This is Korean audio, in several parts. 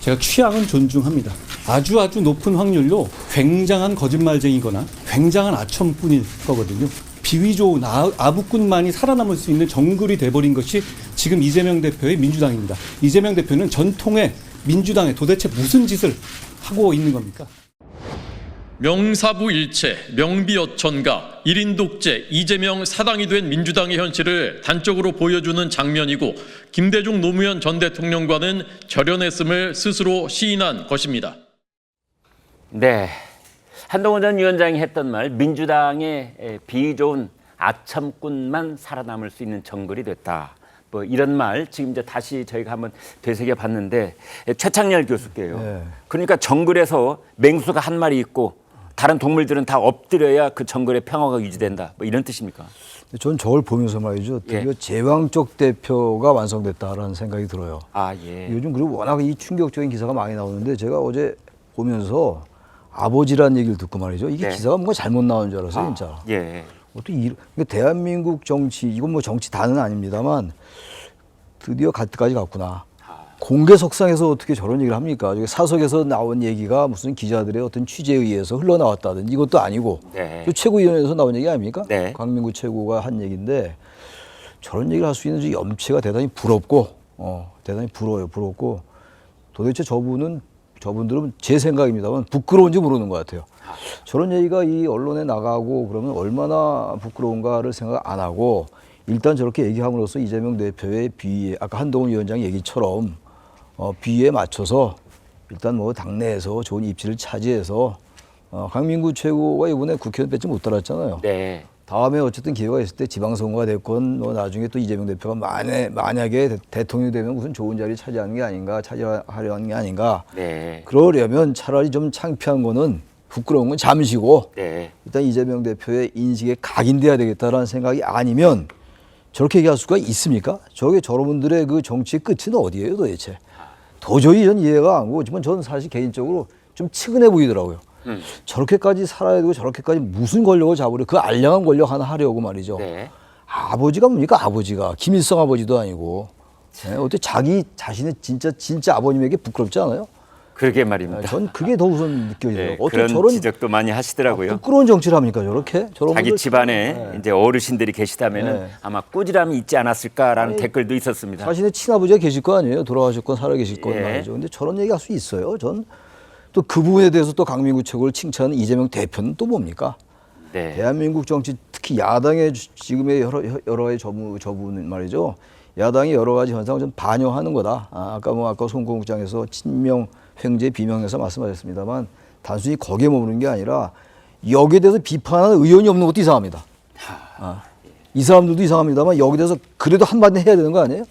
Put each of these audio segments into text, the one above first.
제가 취향은 존중합니다. 아주 아주 높은 확률로 굉장한 거짓말쟁이거나 굉장한 아첨꾼일 거거든요. 비위 좋은 아, 아부꾼만이 살아남을 수 있는 정글이 돼버린 것이 지금 이재명 대표의 민주당입니다. 이재명 대표는 전통의 민주당에 도대체 무슨 짓을 하고 있는 겁니까? 명사부일체, 명비어천가, 일인 독재, 이재명 사당이 된 민주당의 현실을 단적으로 보여주는 장면이고 김대중 노무현 전 대통령과는 결연했음을 스스로 시인한 것입니다. 네. 한동훈 전 위원장이 했던 말, 민주당의 에, 비위 좋은 아첨꾼만 살아남을 수 있는 정글이 됐다. 뭐 이런 말 지금 이제 다시 저희가 한번 되새겨 봤는데 에, 최창렬 교수께요. 네. 그러니까 정글에서 맹수가 한 마리 있고 다른 동물들은 다 엎드려야 그 정글의 평화가 유지된다. 뭐 이런 뜻입니까? 전 저걸 보면서 말이죠. 예. 드디어 제왕적 대표가 완성됐다라는 생각이 들어요. 아 예. 요즘 그리고 워낙 이 충격적인 기사가 많이 나오는데 제가 어제 보면서 아버지란 얘기를 듣고 말이죠. 이게 네. 기사가 뭔가 잘못 나온 줄 알았어요, 진짜. 예. 어떻게 이, 그러니까 대한민국 정치 이건 뭐 정치 다는 아닙니다만 드디어 갈 때까지 갔구나. 공개 석상에서 어떻게 저런 얘기를 합니까? 사석에서 나온 얘기가 무슨 기자들의 어떤 취재에 의해서 흘러나왔다든 이것도 아니고 네. 저 최고위원회에서 나온 얘기 아닙니까? 네. 강민구 최고가 한 얘기인데 저런 얘기를 할 수 있는 저 염치가 대단히 부럽고 어, 대단히 부러워요. 부럽고 도대체 저분은 저분들은 제 생각입니다만 부끄러운지 모르는 것 같아요. 저런 얘기가 이 언론에 나가고 그러면 얼마나 부끄러운가를 생각 안 하고 일단 저렇게 얘기함으로써 이재명 대표의 비위에 아까 한동훈 위원장 얘기처럼 어, 비위에 맞춰서 일단 뭐 당내에서 좋은 입지를 차지해서 어, 강민구 최고가 이번에 국회의원 뺏지 못 달았잖아요. 네. 다음에 어쨌든 기회가 있을 때 지방선거가 됐건 뭐 나중에 또 이재명 대표가 만에, 만약에 대- 대통령이 되면 무슨 좋은 자리 차지하는 게 아닌가 차지하려 하는 게 아닌가 네. 그러려면 차라리 좀 창피한 거는 부끄러운 건 잠시고 네. 일단 이재명 대표의 인식에 각인돼야 되겠다라는 생각이 아니면 저렇게 얘기할 수가 있습니까? 저게 저러분들의 그 정치의 끝은 어디예요 도대체? 도저히 전 이해가 안 가고 지만 저는 사실 개인적으로 좀 측은해 보이더라고요. 저렇게까지 살아야 되고 저렇게까지 무슨 권력을 잡으려 그 알량한 권력 하나 하려고 말이죠. 네. 아버지가 뭡니까 아버지가 김일성 아버지도 아니고 네, 어떻게 자기 자신의 진짜 진짜 아버님에게 부끄럽지 않아요? 그러게 말입니다. 네, 전 그게 더 우선 네, 느껴져요. 어떻게 그런 저런 지적도 많이 하시더라고요. 부끄러운 정치를 합니까 저렇게? 저런 자기 분들 집안에 네. 이제 어르신들이 계시다면은 네. 아마 꾸지람이 있지 않았을까라는 댓글도 있었습니다. 자신의 친아버지가 계실 거 아니에요. 돌아가셨건 살아 계실 건 예. 말이죠. 근데 저런 얘기 할 수 있어요. 전 또 그 부분에 대해서 또 강민구 최고를 칭찬하는 이재명 대표는 또 뭡니까? 네. 대한민국 정치 특히 야당의 주- 지금의 여러 여러 가지 저부 저부는 말이죠. 야당이 여러 가지 현상을 좀 반영하는 거다. 아, 아까 뭐 아까 송 공국장에서 친명 횡재 비명에서 말씀하셨습니다만 단순히 거기에 머무는 게 아니라 여기에 대해서 비판하는 의원이 없는 것도 이상합니다. 아, 이 사람들도 이상합니다만 여기 대해서 그래도 한마디 해야 되는 거 아니에요?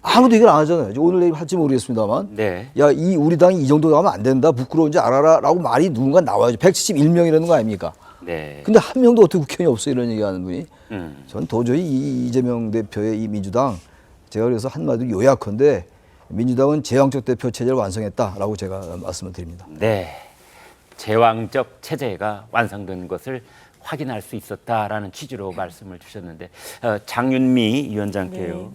아무도 얘기를 안 하잖아요. 오늘 얘기 할지 모르겠습니다만. 네. 야, 이 우리 당이 이 정도 가면 안 된다. 부끄러운지 알아라. 라고 말이 누군가 나와야죠. 171명이라는 거 아닙니까? 네. 근데 한 명도 어떻게 국회의원이 없어 이런 얘기 하는 분이 음. 전 도저히 이 이재명 대표의 이 민주당 제가 그래서 한마디로 요약컨대 민주당은 제왕적 대표 체제를 완성했다라고 제가 말씀을 드립니다. 네. 제왕적 체제가 완성된 것을 확인할 수 있었다라는 취지로 말씀을 주셨는데 어, 장윤미 위원장께요.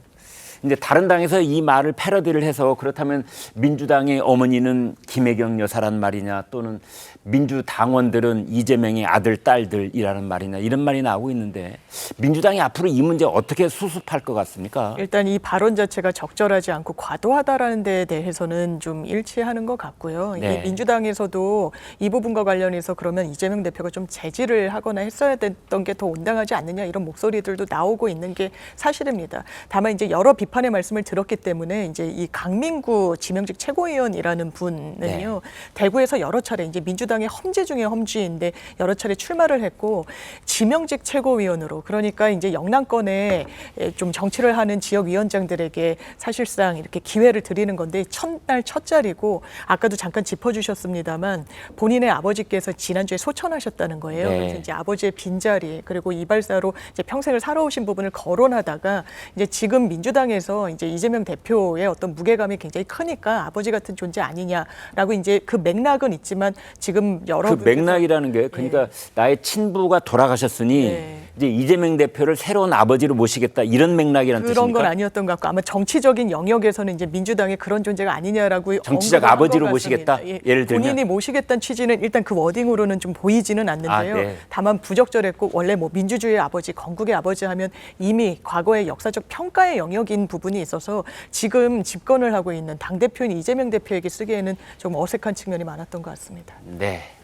이제 다른 당에서 이 말을 패러디를 해서 그렇다면 민주당의 어머니는 김혜경 여사란 말이냐 또는 민주당원들은 이재명의 아들 딸들이라는 말이냐 이런 말이 나오고 있는데 민주당이 앞으로 이 문제 어떻게 수습할 것 같습니까? 일단 이 발언 자체가 적절하지 않고 과도하다라는 데에 대해서는 좀 일치하는 것 같고요. 네. 이 민주당에서도 이 부분과 관련해서 그러면 이재명 대표가 좀 제지를 하거나 했어야 됐던 게 더 온당하지 않느냐 이런 목소리들도 나오고 있는 게 사실입니다. 다만 이제 여러 비판 의 말씀을 들었기 때문에 이제 이 강민구 지명직 최고위원이라는 분은요 네. 대구에서 여러 차례 이제 민주당의 험지 중에 험지인데 여러 차례 출마를 했고 지명직 최고위원으로 그러니까 이제 영남권에 좀 정치를 하는 지역 위원장들에게 사실상 이렇게 기회를 드리는 건데 첫날 첫 자리고 아까도 잠깐 짚어주셨습니다만 본인의 아버지께서 지난주에 소천하셨다는 거예요. 네. 그래서 이제 아버지의 빈자리 그리고 이발사로 이제 평생을 살아오신 부분을 거론하다가 이제 지금 민주당에 서 입장에서 이제 이재명 대표의 어떤 무게감이 굉장히 크니까 아버지 같은 존재 아니냐라고 이제 그 맥락은 있지만 지금 여러 그 맥락이라는 게 그러니까 나의 친부가 돌아가셨으니 네. 이제 이재명 대표를 새로운 아버지로 모시겠다 이런 맥락이란 그런 뜻입니까? 건 아니었던 것 같고 아마 정치적인 영역에서는 이제 민주당의 그런 존재가 아니냐라고 정치적 아버지로 것 모시겠다? 같습니다. 예 를 들면? 본인이 모시겠다는 취지는 일단 그 워딩으로는 좀 보이지는 않는데요. 아, 네. 다만 부적절했고 원래 뭐 민주주의의 아버지, 건국의 아버지 하면 이미 과거의 역사적 평가의 영역인 부분이 있어서 지금 집권을 하고 있는 당 대표인 이재명 대표에게 쓰기에는 좀 어색한 측면이 많았던 것 같습니다. 네.